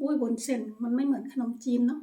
อุ้ยบนเส้นมันไม่เหมือนขนมจีนเนาะ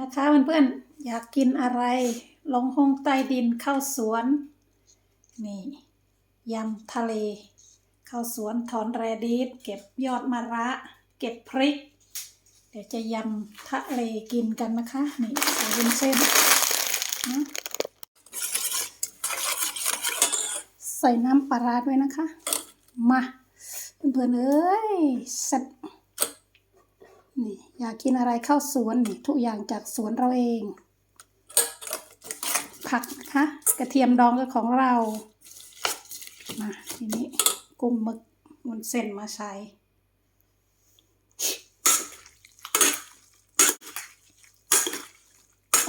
นะคะเพื่อนๆอยากกินอะไร ลงห้องใต้ดินเข้าสวน นี่ยำทะเลเข้าสวนถอนแรดีสเก็บยอดมะระ เก็บพริก เดี๋ยวจะยำทะเลกินกันนะคะ นี่ใส่วุ้นเส้นนะใส่น้ำปลาร้าด้วยนะคะ มาเพื่อนๆเอ้ยเสร็จ นี่อยากกินอะไรเข้าสวนนี่ทุกอย่างจากสวนเราเอง ผักนะคะกระเทียมดองก็ของเรามาทีนี้กุ้งมึกบนเส้นมาใส่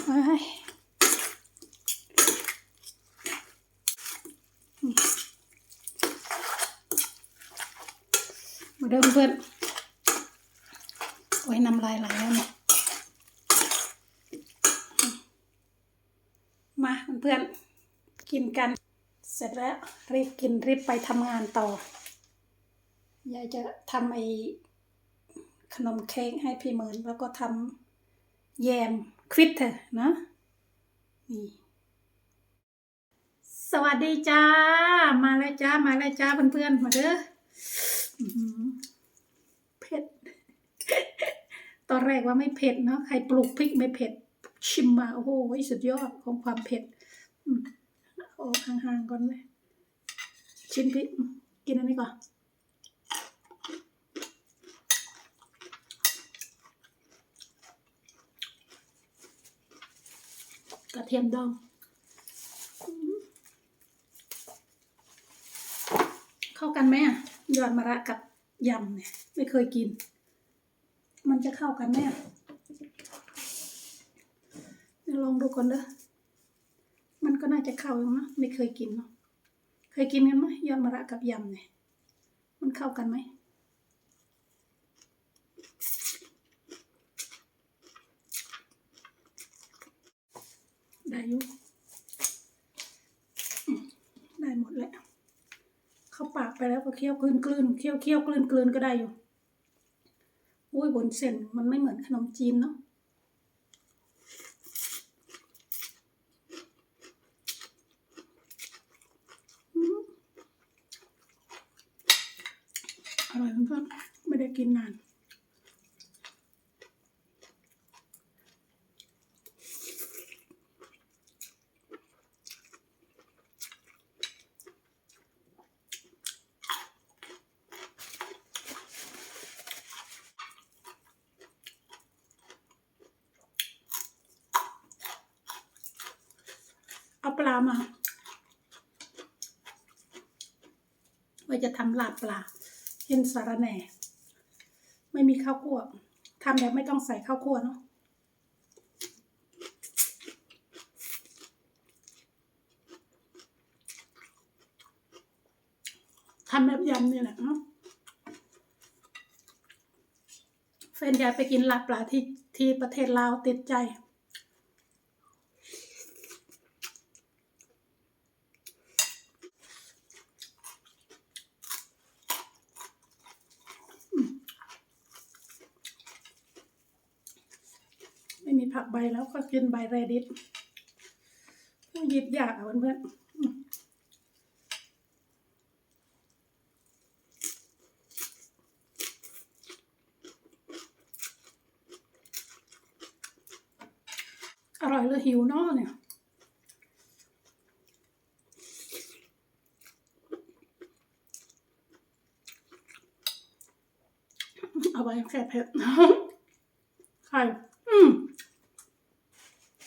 ไปอืมมาเดิมเพื่อน โอ้น้ำลายไหลแล้วเนี่ยมาเพื่อนกินกัน เสร็จแล้วรีบกินรีบไปทำงานต่อยายจะทำไอ้ขนมเค้กให้พี่เหมือนแล้วก็ทำแยมควิดเถอะนะนี่สวัสดีจ้า มาแล้วจ้า มาแล้วจ้าเพื่อนๆมาเด้ออื้อหือเผ็ด ตอนแรกว่าไม่เผ็ดเนาะใครปลูกพริกไม่เผ็ด ชิมมาโอ้โหสุดยอดของความเผ็ดอืมโอ้ห่างๆก่อนเลยชิมพริกกินอันนี้ก่อนกระเทียมดองเข้ากันไหมอะยอดมะระกับยำเนี่ย ไม่เคยกิน มันจะเข้ากันไหมอ่ลองดูก่อนเด้อ มันก็น่าจะเข้าอยู่นะไม่เคยกินเนาะ เคยกินกันไหมยอดมะระกับยำเนี่ย มันเข้ากันไหมได้ยู่อืมได้หมดแหละเข้าปากไปแล้วก็เคี้ยวกลืนกลืนเคี้ยวเคี้ยวกลืนกลืนก็ได้อยู่ อุ้ยบนเส้นมันไม่เหมือนขนมจีนเนาะอร่อยเพื่อนๆไม่ได้กินนาน ปลามา ว่าจะทำลาบปลาเห็นสารแหน่ ไม่มีข้าวคั่วทำแบบไม่ต้องใส่ข้าวคั่วเนาะทำแบบยำนี่แหละเนาะแฟนยายไปกินลาบปลาที่ที่ประเทศลาวติดใจ ไม่มีผัก ใบแล้วก็กินใบเรดิสหยิบยากอะเพื่อนอร่อยเลยหิวนอเนี่ยเอาไว้แค่เผ็ด ไข่ อืม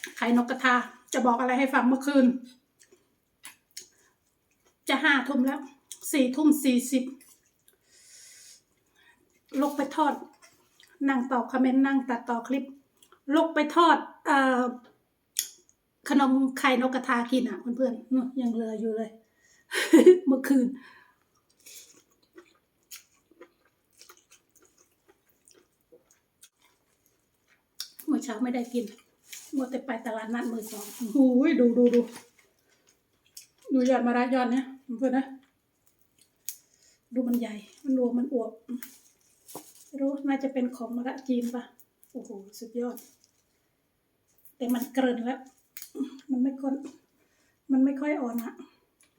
ไข่ นกกระทา จะบอกอะไรให้ฟังเมื่อคืน จะห้าทุ่มแล้วสี่ทุ่มสี่สิบลกไปทอด นั่งตอบคอมเมนต์นั่งตัดต่อคลิป ลกไปทอดอขนมไข่นกกระทากินอะเพื่อนๆยังเหลืออยู่เลย เมื่อคืน เมื่อเช้าไม่ได้กิน มัวแต่ไปตลาดนัดมือสองโอ้โหดูดูดูดูยอดมะระยอดเนี่ยเพื่อนนะ ดูมันใหญ่ มันรวมมันอวบไม่รู้น่าจะเป็นของมะระจีนปะโอ้โห สุดยอด แต่มันเกรินแล้ว มันไม่ค่อยมันไม่ค่อยอ่อนอะ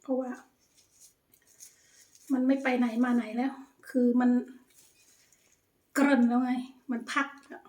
เพราะว่า มันไม่ไปไหนมาไหนแล้ว คือมันเกรินแล้วไง มันพักอะ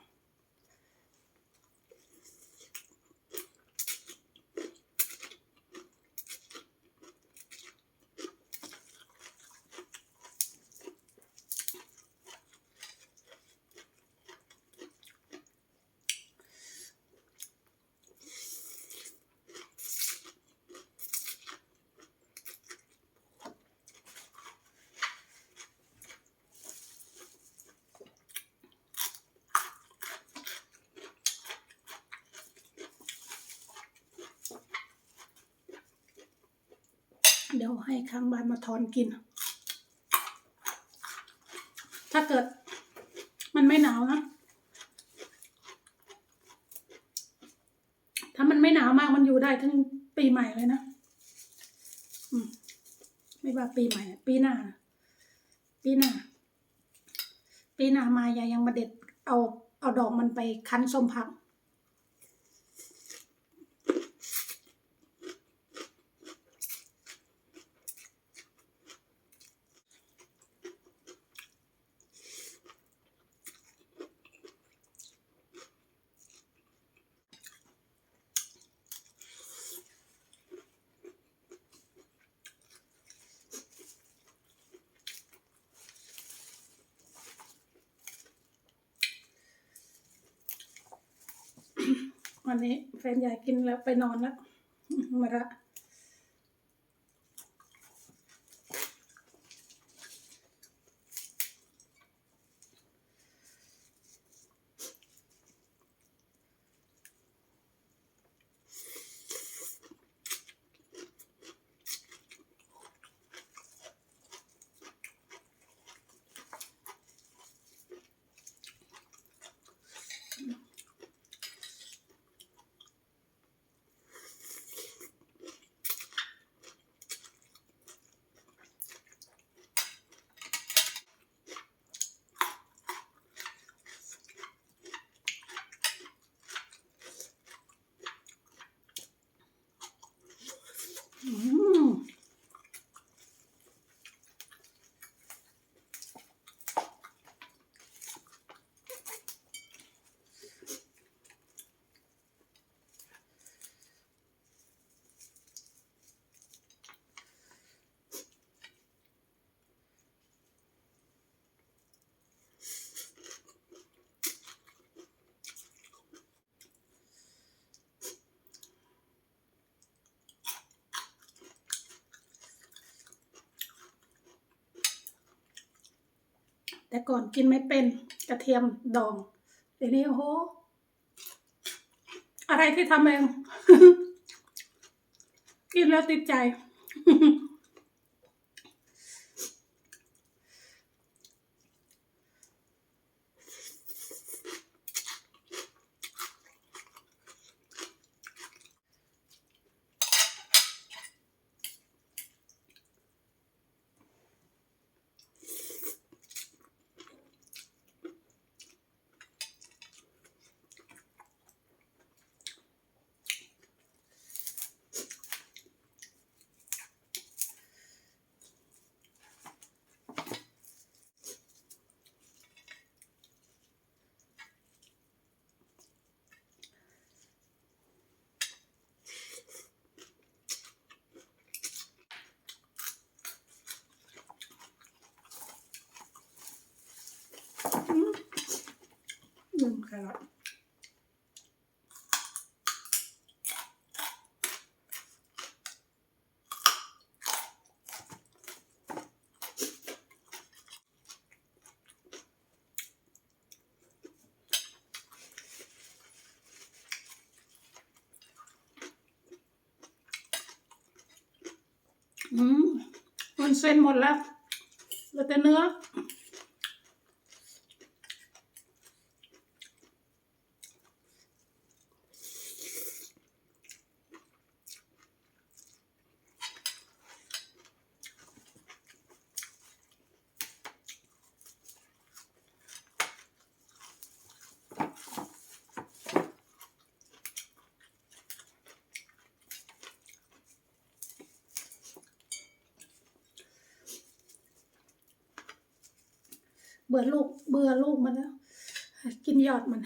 เดี๋ยวให้ข้างบ้านมาทอนกิน ถ้าเกิด มันไม่หนาวนะ ถ้ามันไม่หนาวมากมันอยู่ได้ถึงปีใหม่เลยนะอืมไม่ว่าปีใหม่ ปีหน้า ปีหน้า ปีหน้ามายายยังมาเด็ดเอาเอาดอกมันไปคั้นส้มผัก วันนี้แฟนยายกินแล้วไปนอนแล้วมาละ อืม แต่ก่อนกินไม่เป็นกระเทียมดองเดี๋ยวนี้โอ้โห อะไรที่ทำเอง กินแล้วติดใจ ครอทอืมมันเส้นหมดแล้วเหลือแต่เนื้อ เบื่อลูกเบื่อลูกมันแล้ว กินยอดมัน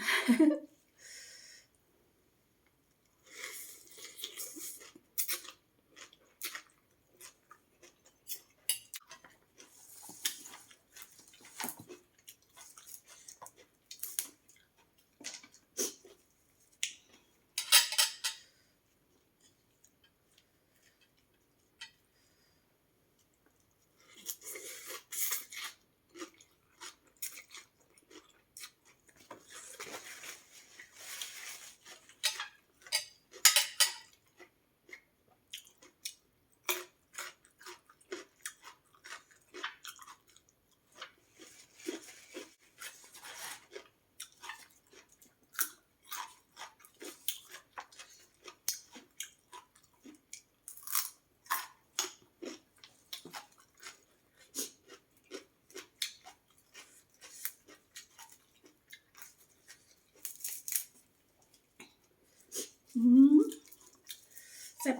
อืม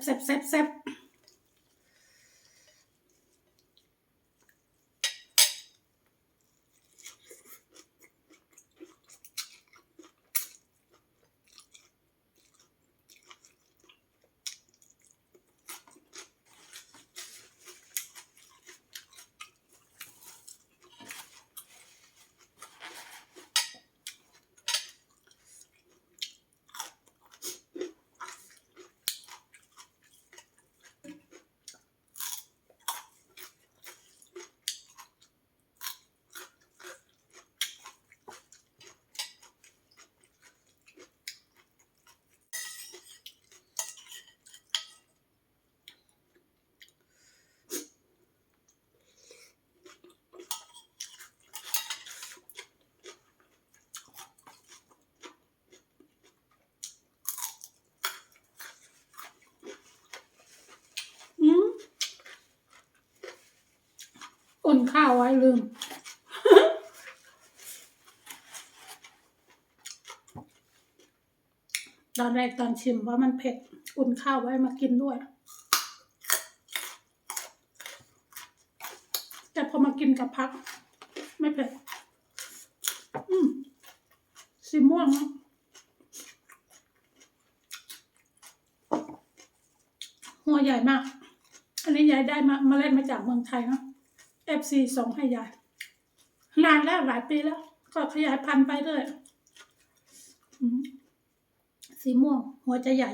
แซ่บแอุ่นข้าวไว้ลืม ตอนแรกตอนชิมว่ามันเผ็ด อุ่นข้าวไว้มากินด้วย แต่พอมากินกับพัก ไม่เผ็ด อืมสีม่วงนะหัวใหญ่มาก อันนี้ยายได้มามาเล่นมาจากเมืองไทยเนาะ FC ส่งให้ยาย นานแล้วหลายปีแล้ว ก็ขยายพันธุ์ไปเรื่อยสีม่วง หัวจะใหญ่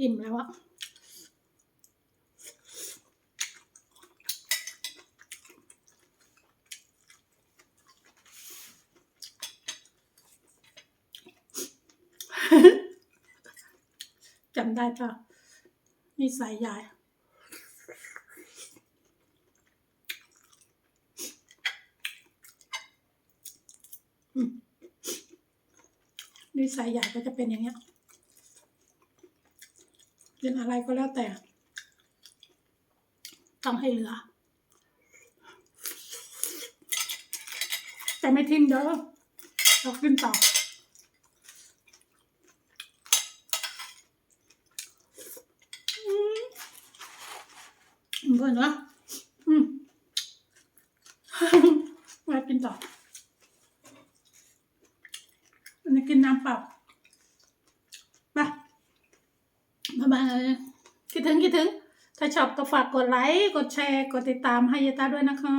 อิ่มแล้วอะ จำได้ปะนิสัยยายนิสัยยายก็จะเป็นอย่างเงี้ยกินอะไรก็แล้วแต่ ต้องให้เหลือ แต่ไม่ทิ้งเด้อเรากินต่อ พื่อนวะอืมมากินต่ออันนี้กินน้ำเปล่าไปบ๊ายบายคิดถึงคิดถึง ถ้าชอบก็ฝากกดไลค์ กดแชร์ กดติดตามให้ยาตาด้วยนะคะ